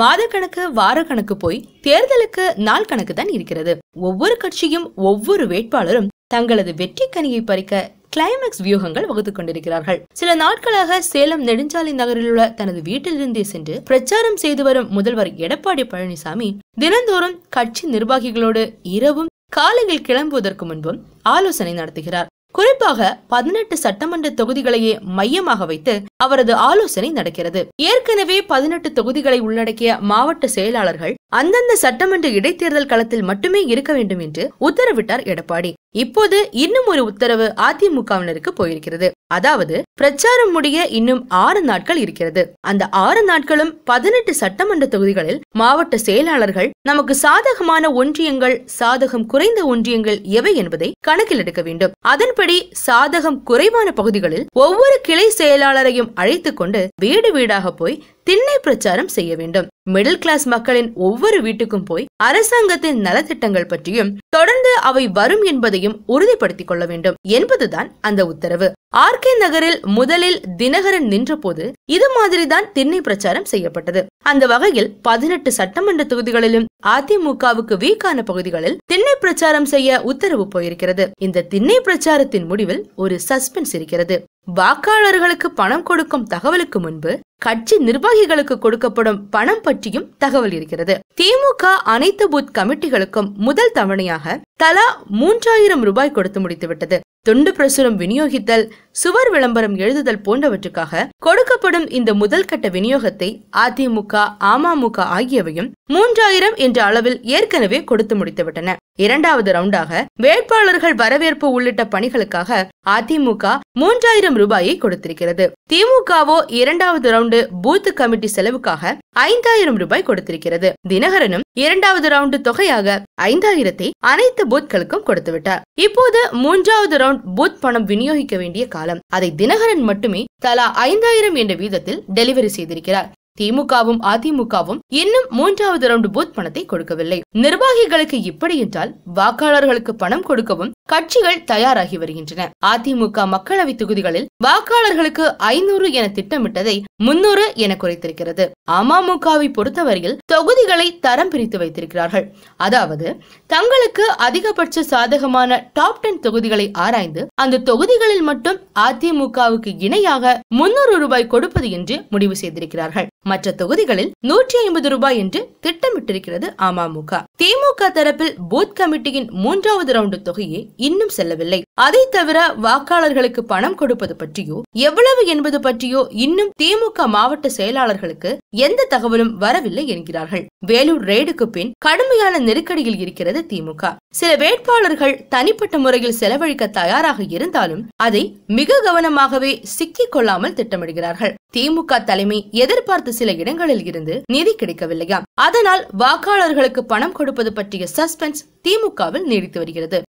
மாதக்கணக்கு வார கணக்கு போய் தேர்தலுக்கு நாள் கணக்கு தான் இருக்கிறது. ஒவ்வொரு கட்சியும் ஒவ்வொரு வேட்பாளரும் தங்களது வெற்றி கனியை பறிக்க கிளைமேக்ஸ் வியூகங்கள் வகுத்துக் கொண்டிருக்கிறார்கள். சில நாட்களாக சேலம் நெடுஞ்சாலை நகரில் உள்ள தனது வீட்டிலிருந்தே சென்று பிரச்சாரம் செய்து வரும் முதல்வர் எடப்பாடி பழனிசாமி தினந்தோறும் கட்சி நிர்வாகிகளோடு இரவும் காலையில் கிளம்புவதற்கு முன்பும் ஆலோசனை நடத்துகிறார். குறிப்பாக பதினெட்டு சட்டமன்ற தொகுதிகளையே மையமாக வைத்து அவரது ஆலோசனை நடக்கிறது. ஏற்கனவே பதினெட்டு தொகுதிகளை உள்ளடக்கிய மாவட்ட செயலாளர்கள் அந்தந்த சட்டமன்ற இடைத்தேர்தல் களத்தில் மட்டுமே இருக்க வேண்டும் என்று உத்தரவிட்டார் எடப்பாடி. இப்போது இன்னும் ஒரு உத்தரவு அதிமுகவினருக்கு போயிருக்கிறது. அதாவது பிரச்சாரம் முடிய இன்னும் ஆறு நாட்கள் இருக்கிறது. அந்த ஆறு நாட்களும் பதினெட்டு சட்டமன்ற தொகுதிகளில் மாவட்ட செயலாளர்கள் நமக்கு சாதகமான ஒன்றியங்கள் சாதகம் குறைந்த ஒன்றியங்கள் எவை என்பதை கணக்கில் எடுக்க வேண்டும். அதன்படி சாதகம் குறைவான பகுதிகளில் ஒவ்வொரு கிளை செயலாளரையும் அழைத்துக் கொண்டு வீடு வீடாக போய் திண்ணை பிரச்சாரம் செய்ய வேண்டும். மிடில் கிளாஸ் மக்களின் ஒவ்வொரு வீட்டுக்கும் போய் அரசாங்கத்தின் நலத்திட்டங்கள் பற்றியும் தொடர்ந்து அவை வரும் என்பதையும் உறுதிப்படுத்திக் கொள்ள வேண்டும் என்பதுதான் அந்த உத்தரவு. ஆர்கே நகரில் முதலில் தினகரன் நின்றபோது இது மாதிரிதான் திண்ணை பிரச்சாரம் செய்யப்பட்டது. அந்த வகையில் பதினெட்டு சட்டமன்ற தொகுதிகளிலும் அதிமுகவுக்கு வீக்கான பகுதிகளில் திண்ணை பிரச்சாரம் செய்ய உத்தரவு போயிருக்கிறது. இந்த திண்ணை பிரச்சாரத்தின் முடிவில் ஒரு சஸ்பென்ஸ் இருக்கிறது. வாக்காளர்களுக்கு பணம் கொடுக்கும் தகவலுக்கு முன்பு கட்சி நிர்வாகிகளுக்கு கொடுக்கப்படும் பணம் பற்றியும் தகவல் இருக்கிறது. திமுக அனைத்து பூத் கமிட்டிகளுக்கும் முதல் தவணையாக தலா மூன்றாயிரம் ரூபாய் கொடுத்து முடித்துவிட்டது. துண்டு பிரசுரம் விநியோகித்தல் சுவர் விளம்பரம் எழுதுதல் போன்றவற்றுக்காக கொடுக்கப்படும் இந்த முதல் கட்ட விநியோகத்தை அதிமுக அமமுக ஆகியவையும் மூன்றாயிரம் என்ற அளவில் ஏற்கனவே கொடுத்து முடித்துவிட்டன. இரண்டாவது ரவுண்டாக வேட்பாளர்கள் வரவேற்பு உள்ளிட்ட பணிகளுக்காக அதிமுக மூன்றாயிரம் ரூபாயை கொடுத்திருக்கிறது. திமுகவோ இரண்டாவது ரவுண்டு பூத் கமிட்டி செலவுக்காக ஐந்தாயிரம் ரூபாய் கொடுத்திருக்கிறது. தினகரனும் இரண்டாவது ரவுண்டு தொகையாக ஐந்தாயிரத்தை அனைத்து பூத்களுக்கும் கொடுத்துவிட்டார். இப்போது மூன்றாவது ரவுண்ட் பூத் பணம் விநியோகிக்க வேண்டிய காலம். அதை தினகரன் மட்டுமே தலா ஐந்தாயிரம் என்ற வீதத்தில் டெலிவரி செய்திருக்கிறார். திமுகவும் அதிமுகவும் இன்னும் மூன்றாவது ரவுண்டு பூத் பணத்தை கொடுக்கவில்லை. நிர்வாகிகளுக்கு இப்படி என்றால் வாக்காளர்களுக்கு பணம் கொடுக்கவும் கட்சிகள் தயாராகி வருகின்றன. அதிமுக மக்களவை தொகுதிகளில் வாக்காளர்களுக்கு ஐநூறு என திட்டமிட்டதை முன்னூறு என குறைத்திருக்கிறது. அமமுகவை பொறுத்தவரையில் தொகுதிகளை தரம் பிரித்து வைத்திருக்கிறார்கள். அதாவது தங்களுக்கு அதிகபட்ச சாதகமான டாப் டென் தொகுதிகளை ஆராய்ந்து அந்த தொகுதிகளில் மட்டும் அதிமுகவுக்கு இணையாக முன்னூறு ரூபாய் கொடுப்பது என்று முடிவு செய்திருக்கிறார்கள். மற்ற தொகுதிகளில் நூற்றி ஐம்பது ரூபாய் என்று திட்டமிட்டிருக்கிறது அமமுக. திமுக தரப்பில் பூத் கமிட்டியின் மூன்றாவது ரவுண்டு தொகையே இன்னும் செல்லவில்லை. அதை தவிர வாக்காளர்களுக்கு பணம் கொடுப்பது பற்றியோ எவ்வளவு என்பது பற்றியோ இன்னும் திமுக மாவட்ட செயலாளர்களுக்கு எந்த தகவலும் வரவில்லை என்கிறார்கள். வேலூர் ரெய்டுக்கு பின் கடுமையான நெருக்கடியில் இருக்கிறது திமுக. சில வேட்பாளர்கள் தனிப்பட்ட முறையில் செலவழிக்க தயாராக இருந்தாலும் அதை மிக கவனமாகவே சிக்கிக் கொள்ளாமல் திட்டமிடுகிறார்கள். திமுக தலைமை எதிர்பார்த்த சில இடங்களில் இருந்து நிதி கிடைக்கவில்லையாம். அதனால் வாக்காளர்களுக்கு பணம் கொடுப்பது பற்றிய சஸ்பென்ஸ் திமுகவில் நீடித்து வருகிறது.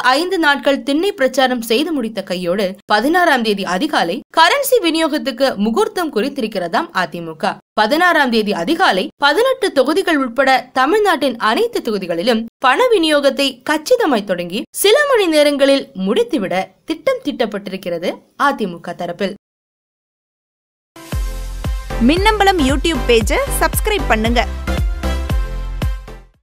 ஐந்து நாட்கள் திண்ணை பிரச்சாரம் செய்து முடித்த கையோடு பதினாறாம் தேதி அதிகாலை கரன்சி விநியோகத்துக்கு முகூர்த்தம் குறித்திருக்கிறதாம் அதிமுக. பதினாறாம் தேதி அதிகாலை பதினெட்டு தொகுதிகள் உட்பட தமிழ்நாட்டின் அனைத்து தொகுதிகளிலும் பண விநியோகத்தை கச்சிதமாய் தொடங்கி சில மணி நேரங்களில் முடித்துவிட திட்டம் திட்டப்பட்டிருக்கிறது அதிமுக தரப்பில். மின்னம்பலம் யூடியூப் பேஜை சப்ஸ்கிரைப் பண்ணுங்க.